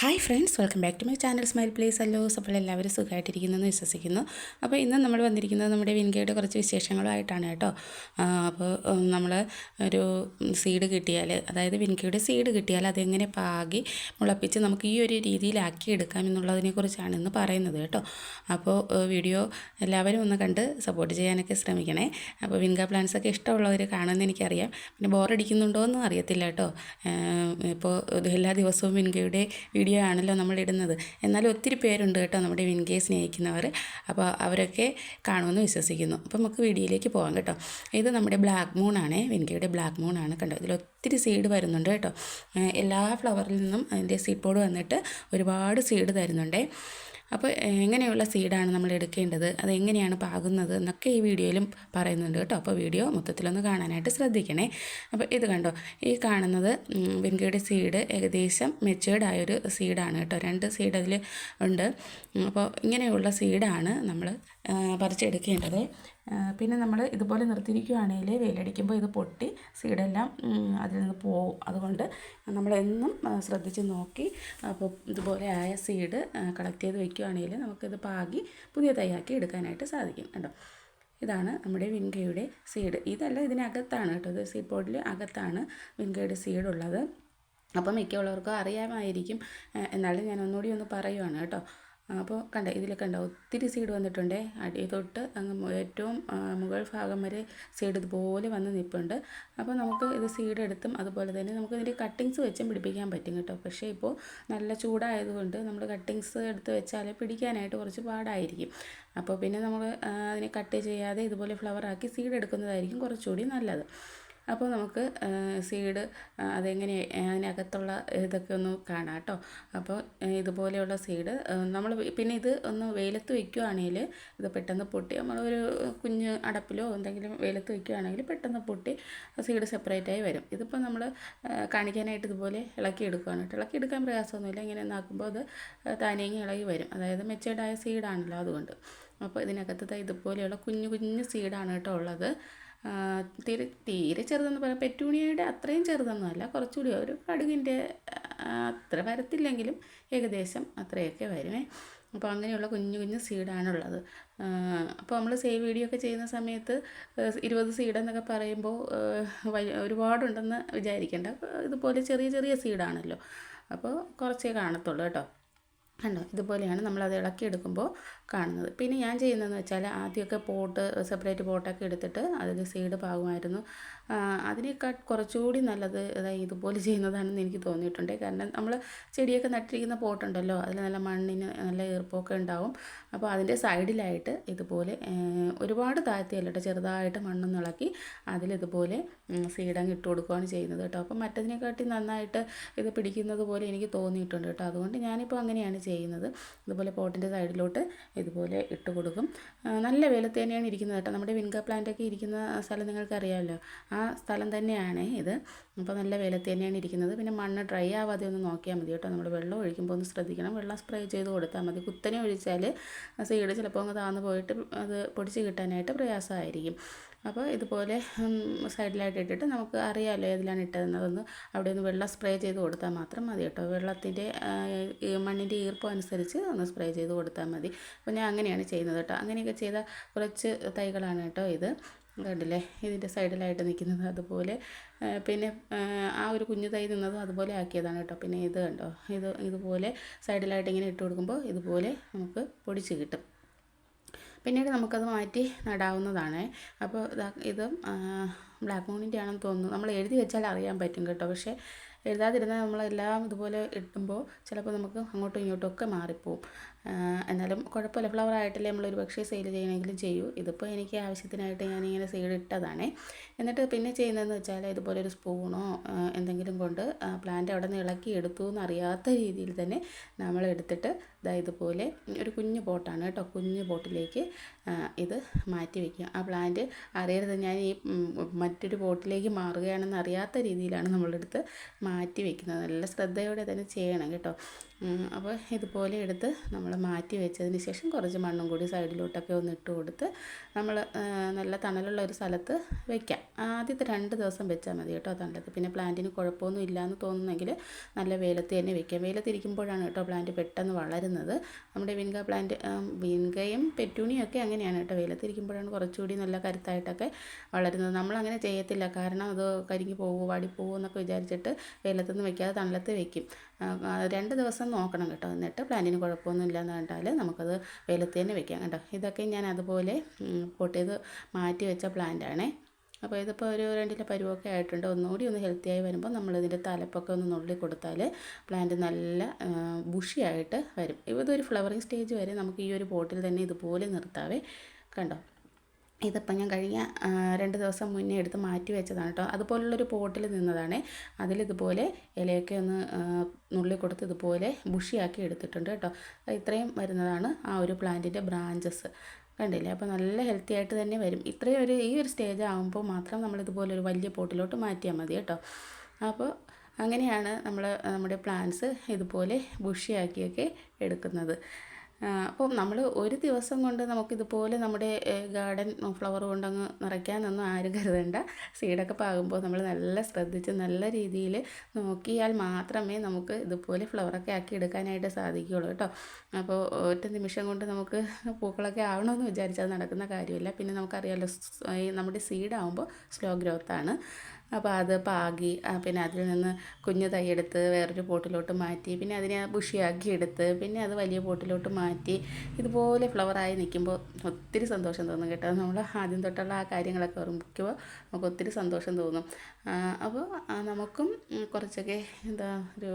Hi friends welcome back to my channel smile place അല്ലോ. അപ്പോൾ എല്ലാവരും സുഖമായിട്ടിരിക്കുന്നതെന്ന് വിശ്വസിക്കുന്നു. അപ്പോൾ ഇന്ന് നമ്മൾ വന്നിരിക്കുന്നത് നമ്മുടെ വിൻകയുടെ കുറച്ച് വിശേഷങ്ങളുമായിട്ടാണ് കേട്ടോ. അപ്പോൾ നമ്മൾ ഒരു സീഡ് കിട്ടിയാൽ അതായത് വിൻകയുടെ സീഡ് കിട്ടിയാൽ അതെങ്ങനെ പാകി മുളപ്പിച്ച് നമുക്ക് ഈ ഒരു രീതിയിലാക്കി എടുക്കാം എന്നുള്ളതിനെക്കുറിച്ചാണ് ഇന്ന് പറയുന്നത് കേട്ടോ. അപ്പോൾ വീഡിയോ എല്ലാവരും ഒന്ന് കണ്ട് സപ്പോർട്ട് ചെയ്യാനൊക്കെ ശ്രമിക്കണേ. അപ്പോൾ വിൻക പ്ലാന്റ്സ് ഒക്കെ ഇഷ്ടമുള്ളവർ കാണുമെന്ന് എനിക്കറിയാം. പിന്നെ ബോറടിക്കുന്നുണ്ടോ എന്നും അറിയത്തില്ല കേട്ടോ. ഇപ്പോൾ എല്ലാ ദിവസവും വിൻകയുടെ വീഡിയോ ആണല്ലോ നമ്മളിടുന്നത് എന്നാലും ഒത്തിരി പേരുണ്ട് കേട്ടോ നമ്മുടെ വിൻകയെ സ്നേഹിക്കുന്നവർ. അപ്പോൾ അവരൊക്കെ കാണുമെന്ന് വിശ്വസിക്കുന്നു. അപ്പോൾ നമുക്ക് വീഡിയോയിലേക്ക് പോകാം കേട്ടോ. ഇത് നമ്മുടെ ബ്ലാക്ക് മൂൺ ആണ്. വിൻകയുടെ ബ്ലാക്ക് മൂൺ ആണ്. കണ്ടോ? ഇതിൽ ഒത്തിരി സീഡ് വരുന്നുണ്ട് കേട്ടോ. എല്ലാ ഫ്ലവറിൽ നിന്നും അതിന്റെ സീഡ് പോഡ് വന്നിട്ട് ഒരുപാട് സീഡ് തരുന്നുണ്ടേ. അപ്പോൾ എങ്ങനെയുള്ള സീഡാണ് നമ്മൾ എടുക്കേണ്ടത്? അത് എങ്ങനെയാണ് പാകുന്നത് എന്നൊക്കെ ഈ വീഡിയോയിലും പറയുന്നുണ്ട് കേട്ടോ. അപ്പോൾ വീഡിയോ മൊത്തത്തിലൊന്ന് കാണാനായിട്ട് ശ്രദ്ധിക്കണേ. അപ്പോൾ ഇത് കണ്ടോ? ഈ കാണുന്നത് വെങ്കയുടെ സീഡ് ഏകദേശം മെച്ചേർഡ് ആയൊരു സീഡാണ് കേട്ടോ. രണ്ട് സീഡ് അതിൽ ഉണ്ട്. അപ്പോൾ ഇങ്ങനെയുള്ള സീഡാണ് നമ്മൾ പറിച്ചെടുക്കേണ്ടത്. പിന്നെ നമ്മൾ ഇതുപോലെ നിർത്തിയിരിക്കുകയാണെങ്കിൽ വെയിലടിക്കുമ്പോൾ ഇത് പൊട്ടി സീഡെല്ലാം അതിൽ നിന്ന് പോവും. അതുകൊണ്ട് നമ്മളെന്നും ശ്രദ്ധിച്ച് നോക്കി അപ്പോൾ ഇതുപോലെ ആയ സീഡ് കളക്ട് ചെയ്ത് വെക്കുകയാണെങ്കിൽ നമുക്കിത് പാകി പുതിയ തൈയാക്കി എടുക്കാനായിട്ട് സാധിക്കും കേട്ടോ ഇതാണ് നമ്മുടെ വിൻകയുടെ സീഡ്. ഇതല്ല ഇതിനകത്താണ് കേട്ടോ. ഇത് സീഡ് ബോർഡിൽ അകത്താണ് വിൻകയുടെ സീഡ് ഉള്ളത് അപ്പോൾ മിക്കുള്ളവർക്കും അറിയാമായിരിക്കും എന്നാലും ഞാൻ ഒന്നുകൂടി ഒന്ന് പറയുവാണ് കേട്ടോ. അപ്പോൾ കണ്ട ഇതിലൊക്കെ കണ്ട ഒത്തിരി സീഡ് വന്നിട്ടുണ്ട്. അടി തൊട്ട് അങ്ങ് ഏറ്റവും മുകൾ ഭാഗം വരെ സീഡ് ഇതുപോലെ വന്ന് നിൽപ്പുണ്ട്. അപ്പോൾ നമുക്ക് ഇത് സീഡ് എടുത്തും അതുപോലെ തന്നെ നമുക്ക് ഇതിന്റെ കട്ടിങ്സ് വെച്ചും പിടിപ്പിക്കാൻ പറ്റും കേട്ടോ. പക്ഷേ ഇപ്പോൾ നല്ല ചൂടായതുകൊണ്ട് നമ്മൾ കട്ടിങ്സ് എടുത്ത് വെച്ചാൽ പിടിക്കാനായിട്ട് കുറച്ച് പാടായിരിക്കും. അപ്പോൾ പിന്നെ നമ്മൾ അതിനെ കട്ട് ചെയ്യാതെ ഇതുപോലെ ഫ്ലവറാക്കി സീഡ് എടുക്കുന്നതായിരിക്കും കുറച്ചുകൂടി നല്ലത്. അപ്പോൾ നമുക്ക് സീഡ് അതെങ്ങനെ അതിനകത്തുള്ള ഇതൊക്കെ ഒന്ന് കാണാം കേട്ടോ. അപ്പോൾ ഇതുപോലെയുള്ള സീഡ് നമ്മൾ പിന്നെ ഇത് ഒന്ന് വെയിലത്ത് വയ്ക്കുകയാണെങ്കിൽ ഇത് പെട്ടെന്ന് പൊട്ടി നമ്മളൊരു കുഞ്ഞ് അടപ്പിലോ എന്തെങ്കിലും വെയിലത്ത് വയ്ക്കുകയാണെങ്കിൽ പെട്ടെന്ന് പൊട്ടി സീഡ് സെപ്പറേറ്റായി വരും. ഇതിപ്പോൾ നമ്മൾ കാണിക്കാനായിട്ട് ഇതുപോലെ ഇളക്കി എടുക്കുകയാണ് കേട്ടോ. ഇളക്കി എടുക്കാൻ പ്രയാസമൊന്നുമില്ല. ഇങ്ങനെ നാക്കുമ്പോൾ അത് താനേങ്ങി ഇളകി വരും. അതായത് മെച്ചേർഡായ സീഡാണല്ലോ അതുകൊണ്ട്. അപ്പോൾ ഇതിനകത്ത് ഇതുപോലെയുള്ള കുഞ്ഞു കുഞ്ഞു സീഡാണ് കേട്ടോ ഉള്ളത്. തീരെ തീരെ ചെറുതെന്ന് പറയാം പെറ്റൂണിയയുടെ അത്രയും ചെറുതൊന്നുമല്ല. കുറച്ചുകൂടി ഒരു കടുകിന്റെ അത്ര വരത്തില്ലെങ്കിലും ഏകദേശം അത്രയൊക്കെ വരുമേ. അപ്പോൾ അങ്ങനെയുള്ള കുഞ്ഞു കുഞ്ഞു സീഡാണുള്ളത്. അപ്പോൾ നമ്മൾ സേവ് വീഡിയോ ഒക്കെ ചെയ്യുന്ന സമയത്ത് ഇരുപത് സീഡെന്നൊക്കെ പറയുമ്പോൾ ഒരുപാടുണ്ടെന്ന് വിചാരിക്കേണ്ട. ഇതുപോലെ ചെറിയ ചെറിയ സീഡാണല്ലോ. അപ്പോൾ കുറച്ചേ കാണത്തുള്ളൂ കേട്ടോ. കണ്ടോ? ഇതുപോലെയാണ് നമ്മളത് ഇളക്കിയെടുക്കുമ്പോൾ കാണുന്നത്. പിന്നെ ഞാൻ ചെയ്യുന്നതെന്ന് വെച്ചാൽ ആദ്യമൊക്കെ പോട്ട് സെപ്പറേറ്റ് പോട്ടൊക്കെ എടുത്തിട്ട് അതിൽ സീഡ് പാകുമായിരുന്നു. അതിനേക്കാൾ കുറച്ചുകൂടി നല്ലത് ഇതുപോലെ ചെയ്യുന്നതാണെന്ന് എനിക്ക് തോന്നിയിട്ടുണ്ട്. കാരണം നമ്മൾ ചെടിയൊക്കെ നട്ടിരിക്കുന്ന പോട്ടുണ്ടല്ലോ അതിൽ നല്ല മണ്ണിന് നല്ല ഈർപ്പമൊക്കെ ഉണ്ടാവും. അപ്പോൾ അതിന്റെ സൈഡിലായിട്ട് ഇതുപോലെ ഒരുപാട് താഴ്ത്തിയല്ല കേട്ടോ ചെറുതായിട്ട് മണ്ണൊന്ന് ഇളക്കി അതിലിതുപോലെ സീഡങ്ങ് ഇട്ട് കൊടുക്കുകയാണ് ചെയ്യുന്നത് കേട്ടോ. അപ്പം മറ്റതിനെക്കാട്ടി നന്നായിട്ട് ഇത് പിടിക്കുന്നത് പോലെ എനിക്ക് തോന്നിയിട്ടുണ്ട് കേട്ടോ. അതുകൊണ്ട് ഞാനിപ്പോൾ അങ്ങനെയാണ് ചെയ്യുന്നത്. ഇതുപോലെ പോട്ടിന്റെ സൈഡിലോട്ട് ഇതുപോലെ ഇട്ട് കൊടുക്കും. നല്ല വെയിലത്ത് തന്നെയാണ് ഇരിക്കുന്നത് കേട്ടോ. നമ്മുടെ വിൻക പ്ലാന്റ് ഒക്കെ ഇരിക്കുന്ന സ്ഥലം നിങ്ങൾക്ക് അറിയാമല്ലോ ആ സ്ഥലം തന്നെയാണ് ഇത്. അപ്പോൾ നല്ല വെയിലത്ത് തന്നെയാണ് ഇരിക്കുന്നത്. പിന്നെ മണ്ണ് ഡ്രൈ ആവാതെ ഒന്ന് നോക്കിയാൽ മതി കേട്ടോ. നമ്മൾ വെള്ളം ഒഴിക്കുമ്പോൾ ഒന്ന് ശ്രദ്ധിക്കണം. വെള്ളം സ്പ്രേ ചെയ്ത് കൊടുത്താൽ മതി. കുത്തനെ ഒഴിച്ചാൽ സീഡ് ചിലപ്പോൾ അങ്ങ് താന്ന് പോയിട്ട് അത് പൊടിച്ച് കിട്ടാനായിട്ട് പ്രയാസമായിരിക്കും. അപ്പോൾ ഇതുപോലെ സൈഡിലായിട്ട് ഇട്ടിട്ട് നമുക്ക് അറിയാമല്ലോ ഏതിലാണ് ഇട്ടതെന്ന് അതൊന്ന് അവിടെ ഒന്ന് വെള്ളം സ്പ്രേ ചെയ്ത് കൊടുത്താൽ മാത്രം മതി കേട്ടോ. വെള്ളത്തിന്റെ മണ്ണിന്റെ ഈർപ്പം അനുസരിച്ച് ഒന്ന് സ്പ്രേ ചെയ്ത് കൊടുത്താൽ മതി. അപ്പോൾ ഞാൻ അങ്ങനെയാണ് ചെയ്യുന്നത് കേട്ടോ. അങ്ങനെയൊക്കെ ചെയ്ത കുറച്ച് തൈകളാണ് കേട്ടോ ഇത്. കണ്ടില്ലേ? ഇതിന്റെ സൈഡിലായിട്ട് നിൽക്കുന്നത് അതുപോലെ. പിന്നെ ആ ഒരു കുഞ്ഞു തൈ നിന്നതും അതുപോലെ ആക്കിയതാണ് കേട്ടോ. പിന്നെ ഇത് കണ്ടോ? ഇത് ഇതുപോലെ സൈഡിലായിട്ട് ഇങ്ങനെ ഇട്ട് കൊടുക്കുമ്പോൾ ഇതുപോലെ നമുക്ക് പൊടിച്ച് കിട്ടും. പിന്നീട് നമുക്കത് മാറ്റി നടാവുന്നതാണ്. അപ്പോൾ ഇതാ ബ്ലാക്ക് മൂണിന്റെ ആണെന്ന് തോന്നുന്നു. നമ്മൾ എഴുതി വെച്ചാൽ അറിയാൻ പറ്റും കേട്ടോ. പക്ഷേ എഴുതാതിരുന്നാൽ നമ്മളെല്ലാം ഇതുപോലെ ഇടുമ്പോൾ ചിലപ്പോൾ നമുക്ക് അങ്ങോട്ടും ഇങ്ങോട്ടും ഒക്കെ മാറിപ്പോവും. എന്നാലും കുഴപ്പമില്ല. ഫ്ലവർ ആയിട്ടല്ലേ നമ്മൾ ഒരു പക്ഷേ സെയിൽ ചെയ്യണമെങ്കിലും ചെയ്യൂ. ഇതിപ്പോൾ എനിക്ക് ആവശ്യത്തിനായിട്ട് ഞാനിങ്ങനെ സെയിൽ ഇട്ടതാണ്. എന്നിട്ട് പിന്നെ ചെയ്യുന്നതെന്ന് വെച്ചാൽ ഇതുപോലെ ഒരു സ്പൂണോ എന്തെങ്കിലും കൊണ്ട് പ്ലാന്റ് അവിടെ നിന്ന് ഇളക്കി എടുത്തു എന്നറിയാത്ത രീതിയിൽ തന്നെ നമ്മൾ എടുത്തിട്ട് ഇതാ ഇതുപോലെ ഒരു കുഞ്ഞു പോട്ടാണ് കേട്ടോ. കുഞ്ഞു പോട്ടിലേക്ക് ഇത് മാറ്റി വയ്ക്കുക ആ പ്ലാന്റ് അറിയരുത് ഞാൻ ഈ മറ്റൊരു പോട്ടിലേക്ക് മാറുകയാണെന്ന് അറിയാത്ത രീതിയിലാണ് നമ്മളെടുത്ത് മാറ്റി വയ്ക്കുന്നത് നല്ല ശ്രദ്ധയോടെ തന്നെ ചെയ്യണം കേട്ടോ. അപ്പോൾ ഇതുപോലെ എടുത്ത് നമ്മൾ മാറ്റി വെച്ചതിന് ശേഷം കുറച്ച് മണ്ണും കൂടി സൈഡിലോട്ടൊക്കെ ഒന്ന് ഇട്ട് കൊടുത്ത് നമ്മൾ നല്ല തണലുള്ള ഒരു സ്ഥലത്ത് വെക്കാം. ആദ്യത്തെ രണ്ട് ദിവസം വെച്ചാൽ മതി കേട്ടോ തണലത്ത് പിന്നെ പ്ലാന്റിന് കുഴപ്പമൊന്നും ഇല്ലയെന്ന് തോന്നുന്നെങ്കിൽ നല്ല വെയിലത്ത് തന്നെ വെക്കാം. വെയിലത്തിരിക്കുമ്പോഴാണ് കേട്ടോ പ്ലാന്റ് പെട്ടെന്ന് വളരുന്നത്. നമ്മുടെ വിൻഗ പ്ലാന്റ് വിൻഗയും പെറ്റൂണിയും ഒക്കെ അങ്ങനെയാണ് കേട്ടോ വെയിലത്തിരിക്കുമ്പോഴാണ് കുറച്ചുകൂടി നല്ല കരുത്തായിട്ടൊക്കെ വളരുന്നത്. നമ്മളങ്ങനെ ചെയ്യത്തില്ല. കാരണം അത് കരിഞ്ഞു പോകുമോ വാടിപ്പോകുമോ എന്നൊക്കെ വിചാരിച്ചിട്ട് വെയിലത്തൊന്നും വെക്കാതെ തണലത്ത് വെക്കും. രണ്ട് ദിവസം നോക്കണം കേട്ടോ. എന്നിട്ട് പ്ലാന്റിന് കുഴപ്പമൊന്നും എന്ന് കണ്ടാൽ നമുക്കത് വെയിലത്ത് തന്നെ വെക്കാം കേട്ടോ. ഇതൊക്കെ ഞാൻ അതുപോലെ പൊട്ടിയത് മാറ്റി വെച്ച പ്ലാന്റാണേ അപ്പോൾ ഇതിപ്പോൾ ഒരു രണ്ടിലെ പരുവൊക്കെ ആയിട്ടുണ്ട്. ഒന്നുകൂടി ഒന്ന് ഹെൽത്തി ആയി വരുമ്പോൾ നമ്മളിതിന്റെ തലപ്പൊക്കെ ഒന്ന് നുള്ളി കൊടുത്താൽ പ്ലാന്റ് നല്ല ബുഷിയായിട്ട് വരും. ഇതൊരു ഫ്ലവറിങ് സ്റ്റേജ് വരെ നമുക്ക് ഈ ഒരു പോട്ടിൽ തന്നെ ഇതുപോലെ നിർത്താവേ. കണ്ടോ? ഇതിപ്പം ഞാൻ കഴിഞ്ഞ രണ്ട് ദിവസം മുന്നേ എടുത്ത് മാറ്റി വെച്ചതാണ് കേട്ടോ അതുപോലുള്ളൊരു പോട്ടിൽ നിന്നതാണ്. അതിലിതുപോലെ ഇലയൊക്കെ ഒന്ന് നുള്ളി കൊടുത്ത് ഇതുപോലെ ബുഷിയാക്കി എടുത്തിട്ടുണ്ട് കേട്ടോ ഇത്രയും വരുന്നതാണ് ആ ഒരു പ്ലാന്റിന്റെ ബ്രാഞ്ചസ്. കണ്ടില്ലേ? അപ്പോൾ നല്ല ഹെൽത്തി ആയിട്ട് തന്നെ വരും. ഇത്രയും ഒരു ഈ ഒരു സ്റ്റേജ് ആകുമ്പോൾ മാത്രം നമ്മളിതുപോലെ ഒരു വലിയ പോട്ടിലോട്ട് മാറ്റിയാൽ മതി കേട്ടോ അപ്പോൾ അങ്ങനെയാണ് നമ്മൾ നമ്മുടെ പ്ലാന്റ്സ് ഇതുപോലെ ബുഷിയാക്കിയൊക്കെ എടുക്കുന്നത്. അപ്പം നമ്മൾ ഒരു ദിവസം കൊണ്ട് നമുക്കിതുപോലെ നമ്മുടെ ഗാർഡൻ ഫ്ലവർ കൊണ്ടങ്ങ് നിറയ്ക്കാനൊന്നും ആരും കരുതണ്ട. സീഡൊക്കെ പാകുമ്പോൾ നമ്മൾ നല്ല ശ്രദ്ധിച്ച് നല്ല രീതിയിൽ നോക്കിയാൽ മാത്രമേ നമുക്ക് ഇതുപോലെ ഫ്ലവറൊക്കെ ആക്കി എടുക്കാനായിട്ട് സാധിക്കുകയുള്ളൂ കേട്ടോ. അപ്പോൾ ഒറ്റ നിമിഷം കൊണ്ട് നമുക്ക് പൂക്കളൊക്കെ ആവണമെന്ന് വിചാരിച്ചാൽ നടക്കുന്ന കാര്യമില്ല. പിന്നെ നമുക്കറിയാമല്ലോ നമ്മുടെ സീഡാവുമ്പോൾ സ്ലോ ഗ്രോത്താണ്. അപ്പോൾ അത് പാകി പിന്നെ അതിൽ നിന്ന് കുഞ്ഞു തൈ എടുത്ത് വേറൊരു പോട്ടിലോട്ട് മാറ്റി പിന്നെ അതിനെ ബുഷിയാക്കി എടുത്ത് പിന്നെ അത് വലിയ പോട്ടിലോട്ട് മാറ്റി ഇതുപോലെ ഫ്ലവറായി നിൽക്കുമ്പോൾ ഒത്തിരി സന്തോഷം തോന്നും കേട്ടോ. നമ്മൾ ആദ്യം തൊട്ടുള്ള ആ കാര്യങ്ങളൊക്കെ ഓർമ്മിക്കുമ്പോൾ നമുക്ക് ഒത്തിരി സന്തോഷം തോന്നും. അപ്പോൾ നമുക്കും കുറച്ചൊക്കെ എന്താ ഒരു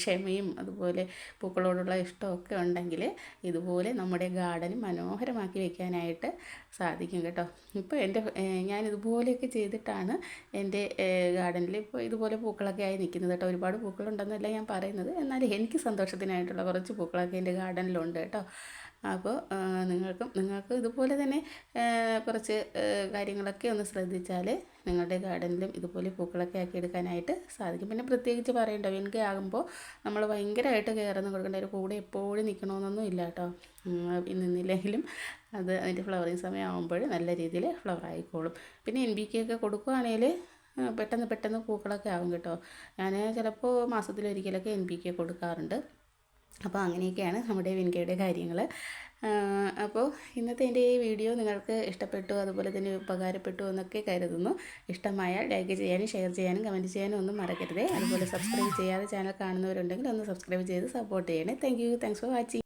ക്ഷമയും അതുപോലെ പൂക്കളോടുള്ള ഇഷ്ടമൊക്കെ ഉണ്ടെങ്കിൽ ഇതുപോലെ നമ്മുടെ ഗാർഡൻ മനോഹരമാക്കി വെക്കാനായിട്ട് സാധിക്കും കേട്ടോ. ഇപ്പോൾ എന്റെ ഇതുപോലെയൊക്കെ ചെയ്തിട്ടാണ് എന്റെ ഗാർഡനിൽ ഇപ്പോൾ ഇതുപോലെ പൂക്കളൊക്കെ ആയി നിൽക്കുന്നത് കേട്ടോ. ഒരുപാട് പൂക്കളുണ്ടെന്നല്ല ഞാൻ പറയുന്നത്. എന്നാലും എനിക്ക് സന്തോഷത്തിനായിട്ടുള്ള കുറച്ച് പൂക്കളൊക്കെ എന്റെ ഗാർഡനിലുണ്ട് കേട്ടോ. അപ്പോൾ നിങ്ങൾക്കും നിങ്ങൾക്ക് ഇതുപോലെ തന്നെ കുറച്ച് കാര്യങ്ങളൊക്കെ ഒന്ന് ശ്രദ്ധിച്ചാൽ നിങ്ങളുടെ ഗാർഡനിലും ഇതുപോലെ പൂക്കളൊക്കെ ആക്കി എടുക്കാനായിട്ട് സാധിക്കും. പിന്നെ പ്രത്യേകിച്ച് പറയണ്ട വിൻകെ ആകുമ്പോൾ നമ്മൾ ഭയങ്കരമായിട്ട് കയറുന്ന കൊടുക്കേണ്ട ഒരു കൂടെ എപ്പോഴും നിൽക്കണമെന്നൊന്നും ഇല്ല കേട്ടോ. നിന്നില്ലെങ്കിലും അത് അതിന്റെ ഫ്ലവറിങ് സമയമാകുമ്പോൾ നല്ല രീതിയിൽ ഫ്ലവർ ആയിക്കോളും. പിന്നെ എൻ ബി കെ ഒക്കെ കൊടുക്കുകയാണെങ്കിൽ പെട്ടെന്ന് പെട്ടെന്ന് പൂക്കളൊക്കെ ആകും കേട്ടോ. ഞാൻ ചിലപ്പോൾ മാസത്തിലൊരിക്കലൊക്കെ എൻ ബി കെ കൊടുക്കാറുണ്ട്. അപ്പോൾ അങ്ങനെയൊക്കെയാണ് നമ്മുടെ വിൻകയുടെ കാര്യങ്ങൾ. അപ്പോൾ ഇന്നത്തെ എന്റെ ഈ വീഡിയോ നിങ്ങൾക്ക് ഇഷ്ടപ്പെട്ടു അതുപോലെ തന്നെ ഉപകാരപ്പെട്ടു എന്നൊക്കെ കരുതുന്നു. ഇഷ്ടമായാൽ ലൈക്ക് ചെയ്യാനും ഷെയർ ചെയ്യാനും കമന്റ് ചെയ്യാനും ഒന്നും മറക്കരുതേ. അതുപോലെ സബ്സ്ക്രൈബ് ചെയ്യാതെ ചാനൽ കാണുന്നവരുണ്ടെങ്കിൽ ഒന്ന് സബ്സ്ക്രൈബ് ചെയ്ത് സപ്പോർട്ട് ചെയ്യണേ. Thank you thanks for watching